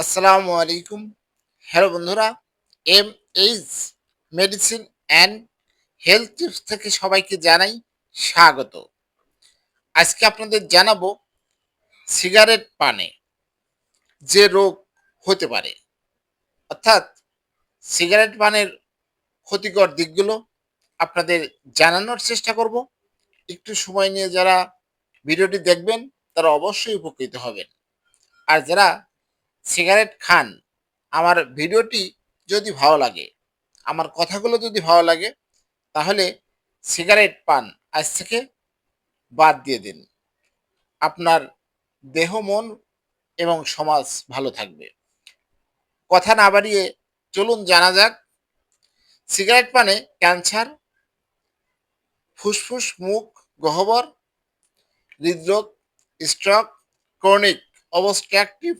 আসসালামু আলাইকুম। হ্যালো বন্ধুরা M H medicine and health tips থেকে সবাইকে জানাই স্বাগত। আজকে আপনাদের জানাব সিগারেট পানে যে রোগ হতে পারে। অর্থাৎ সিগারেট পানের ক্ষতিকর দিকগুলো আপনাদের জানানোর চেষ্টা করব। একটু সময় নিয়ে যারা ভিডিওটি দেখবেন, তারা অবশ্যই উপকৃত হবেন। আর যারা সিগারেট খান। আমার ভিডিওটি যদি ভালো লাগে, আমার কথাগুলো যদি ভালো লাগে, তাহলে সিগারেট পান আজ থেকে বাদ দিয়ে দিন। আপনার দেহ, মন এবং সমাজ ভালো থাকবে। কথা না বাড়িয়ে চলুন জানা যাক, সিগারেট পানে ক্যান্সার, ফুসফুস, মুখ, গহ্বর, হৃদরোগ, stroke, chronic obstructive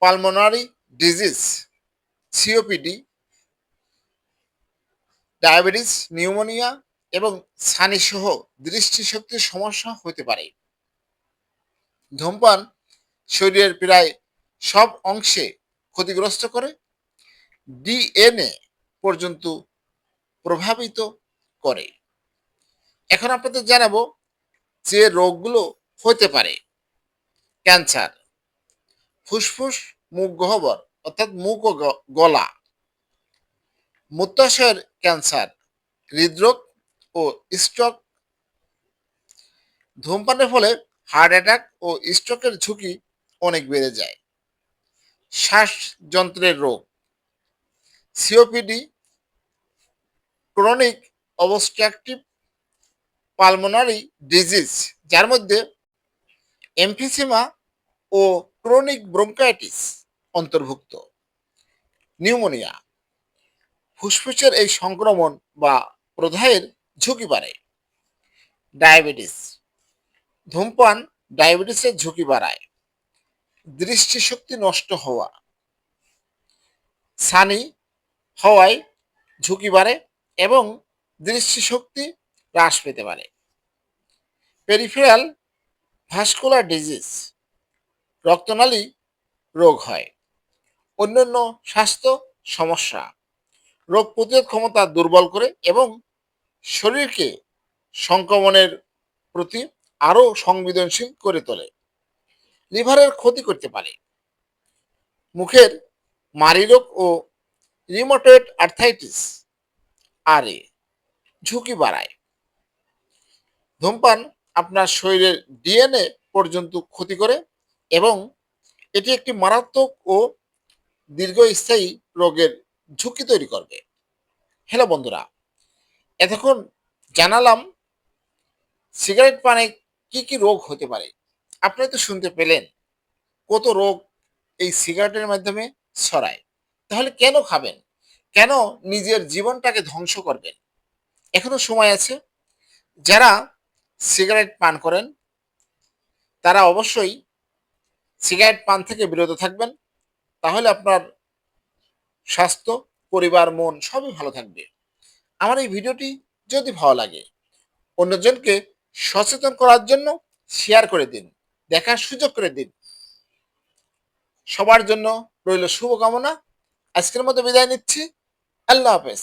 pulmonary disease COPD diabetes pneumonia এবং ছানিসহ দৃষ্টিশক্তির সমস্যা হতে পারে। ধূমপান শরীরের প্রায় সব অংশে ক্ষতিগ্রস্ত করে ডিএনএ পর্যন্ত প্রভাবিত করে। এখন আপনাদের জানাব যে রোগগুলো হতে পারে, ক্যান্সার। ফুসফুস মুখ গহ্বর, অর্থাৎ মুখ ও গলা। মূত্রাশয়ের ক্যান্সার, হৃদরোগ ও স্ট্রোক ধূমপানের ফলে হার্ট অ্যাটাক ও স্ট্রোকের ঝুঁকি অনেক বেড়ে যায়। শ্বাসযন্ত্রের রোগ। COPD chronic obstructive pulmonary disease যার মধ্যে এমফিসিমা ও ক্রনিক ব্রঙ্কাইটিস অন্তর্ভুক্ত। নিউমোনিয়া। ফুসফুসের এই সংক্রমণ বা প্রদাহের ঝুঁকি বাড়ে। ডায়াবেটিস। ধূমপান ডায়াবেটিসের ঝুঁকি বাড়ায়। দৃষ্টিশক্তি নষ্ট হওয়া। সানি হওয়ায় ঝুঁকি বাড়ে এবং দৃষ্টিশক্তি হ্রাস পেতে পারে। Peripheral vascular disease. রক্তনালী রোগ হয়। অন্যান্য স্বাস্থ্য সমস্যা, রোগ প্রতিরোধ ক্ষমতা দুর্বল করে এবং শরীরকে সংক্রমণের প্রতি আরও সংবেদনশীল করে তোলে। লিভারের ক্ষতি করতে পারে। মুখের মারিরোগ ও রিমোটেড আর্থাইটিস, আরে, ঝুঁকি বাড়ায়। ধূমপান আপনার শরীরের ডিএনএ পর্যন্ত ক্ষতি করে এবং এটি একটি মারাত্মক ও দীর্ঘস্থায়ী রোগের ঝুঁকি তৈরি করবে। হ্যালো বন্ধুরা, এতক্ষণ জানালাম সিগারেট পানে কি কি রোগ হতে পারে। আপনি তো শুনতে পেলেন কত রোগ এই সিগারেটের মাধ্যমে ছড়ায়। তাহলে কেন খাবেন? কেন নিজের জীবনটাকে ধ্বংস করবেন? এখনও সময় আছে। যারা সিগারেট পান করেন, তারা অবশ্যই সিগারেট পান থেকে বিরত থাকবেন, তাহলে আপনার স্বাস্থ্য, পরিবার, মন সবই ভালো থাকবে। আমার এই ভিডিওটি যদি ভালো লাগে, অন্যজনকে সচেতন করার জন্য শেয়ার করে দিন, দেখার সুযোগ করে দিন। সবার জন্য রইল শুভকামনা। আজকের মতো বিদায় নিচ্ছি। আল্লাহ হাফেজ।